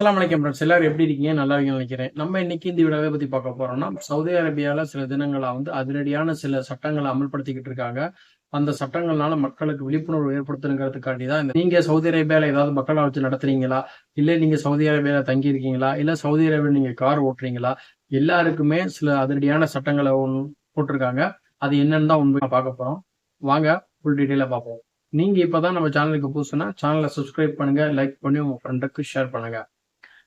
அஸ்ஸலாமு அலைக்கும் ஃப்ரெண்ட்ஸ். எல்லாரும் எப்படி இருக்கீங்க? நல்லா இருக்கீங்கன்னு நினைக்கிறேன். நம்ம இன்னைக்கு இந்த வீடியோவை பத்தி பார்க்க போறோம்னா சவுதி அரேபியால சில தினங்களா வந்து அதிரடியான சில சட்டங்களை அமல்படுத்திக்கிட்டு இருக்காங்க. அந்த சட்டங்கள்னால மக்களுக்கு விழிப்புணர்வு ஏற்படுத்தணுங்கிறதுக்காண்டி தான் நீங்க சவுதி அரேபியால ஏதாவது மக்கள் வச்சு நடத்துறீங்களா? இல்ல நீங்க சவுதி அரேபியால தங்கி இருக்கீங்களா இல்ல சவுதி அரேபியா நீங்க கார் ஓட்டுறீங்களா? எல்லாருக்குமே சில அதிரடியான சட்டங்களை போட்டிருக்காங்க. அது என்னன்னு தான் உண்மையாக பார்க்க போறோம். வாங்க ஃபுல் டீட்டெயிலாக பார்ப்போம். நீங்க இப்பதான் நம்ம சேனலுக்கு புதுசுனா சேனலை சப்ஸ்கிரைப் பண்ணுங்க லைக் பண்ணி உங்க ஃப்ரெண்டுக்கு ஷேர் பண்ணுங்க.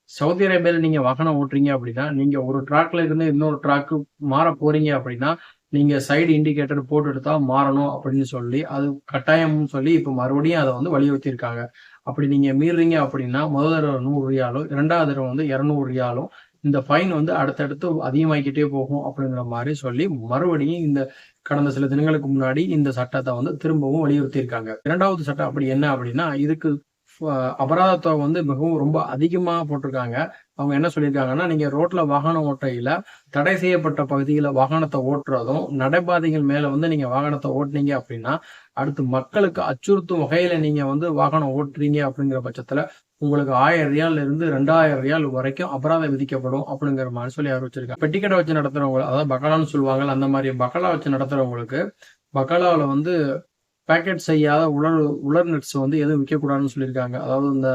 சவுதி அரேபியாவில் நீங்க வாகனம் ஓட்டுறீங்க அப்படின்னா நீங்க ஒரு ட்ராக்ல இருந்து இன்னொரு ட்ராக்கு மாற போறீங்க அப்படின்னா நீங்க சைடு இண்டிகேட்டர் போட்டுட்டு தான் மாறணும் அப்படின்னு சொல்லி அது கட்டாயம்னு சொல்லி இப்போ மறுபடியும் அதை வந்து வலியுறுத்தியிருக்காங்க. அப்படி நீங்க மீறுறீங்க அப்படின்னா முதல் தடவை நூறு ரியாலும் இரண்டாவது தடவை வந்து இரநூறு ரியாலும் இந்த ஃபைன் வந்து அடுத்தடுத்து அதிகமாகிக்கிட்டே போகும் அப்படிங்கிற மாதிரி சொல்லி மறுபடியும் இந்த கடந்த சில தினங்களுக்கு முன்னாடி இந்த சட்டத்தை வந்து திரும்பவும் வலியுறுத்தி இருக்காங்க இரண்டாவது சட்டம் அப்படி என்ன அப்படின்னா இதுக்கு அபராதத்தை வந்து மிகவும் ரொம்ப அதிகமாக போட்டிருக்காங்க. அவங்க என்ன சொல்லியிருக்காங்கன்னா நீங்கள் ரோட்டில் வாகனம் ஓட்டையில் தடை செய்யப்பட்ட பகுதியில் வாகனத்தை ஓட்டுறதும் நடைபாதைகள் மேலே வந்து நீங்கள் வாகனத்தை ஓட்டுனீங்க அப்படின்னா அடுத்து மக்களுக்கு அச்சுறுத்தும் வகையில் நீங்கள் வந்து வாகனம் ஓட்டுறீங்க அப்படிங்கிற பட்சத்தில் உங்களுக்கு ஆயிரம் ரியால் இருந்து ரெண்டாயிரம் ரியால் வரைக்கும் அபராதம் விதிக்கப்படும் அப்படிங்கிற மாதிரி சொல்லி அறிவிச்சிருக்காங்க. பெட்டிக்கடை வச்சு நடத்துறவங்க அதாவது பக்கலான்னு சொல்லுவாங்க அந்த மாதிரி பக்கலா வச்சு நடத்துறவங்களுக்கு பக்கலாவில் வந்து பேக்கெட் செய்யாத உலர் உலர் நட்ஸ் வந்து எதுவும் விற்கக்கூடாதுன்னு சொல்லியிருக்காங்க. அதாவது இந்த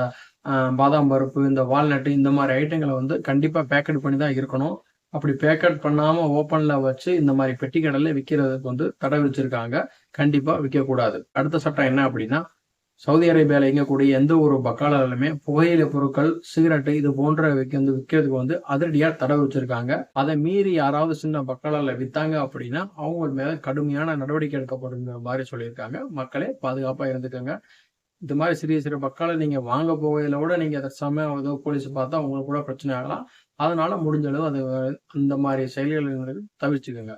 பாதாம் பருப்பு இந்த வால்நட்டு இந்த மாதிரி ஐட்டங்களை வந்து கண்டிப்பாக பேக்கெட் பண்ணி தான் இருக்கணும். அப்படி பேக்கெட் பண்ணாமல் ஓப்பனில் வச்சு இந்த மாதிரி பெட்டி கடையில் விற்கிறதுக்கு வந்து தடை வச்சுருக்காங்க கண்டிப்பாக விற்கக்கூடாது. அடுத்த சட்டம் என்ன அப்படின்னா சவுதி அரேபியாவில் இயங்கக்கூடிய எந்த ஒரு பக்காலாலுமே புகையிலை பொருட்கள் சிகரெட்டு இது போன்ற வந்து விற்கிறதுக்கு வந்து அதிரடியா தடை வச்சிருக்காங்க அதை மீறி யாராவது சின்ன பக்காலால வித்தாங்க அப்படின்னா அவங்க மேல கடுமையான நடவடிக்கை எடுக்கப்படுங்கிற மாதிரி சொல்லியிருக்காங்க. மக்களே பாதுகாப்பா இருந்துக்கோங்க. இந்த மாதிரி சிறிய சிறிய பக்கால நீங்க வாங்க போகையில கூட நீங்க அதை சமயம் ஏதோ போலீஸ் பார்த்தா உங்களுக்கு கூட பிரச்சனை ஆகலாம். அதனால முடிஞ்ச அளவு அது அந்த மாதிரி செயல்களை தவிர்த்துக்கோங்க.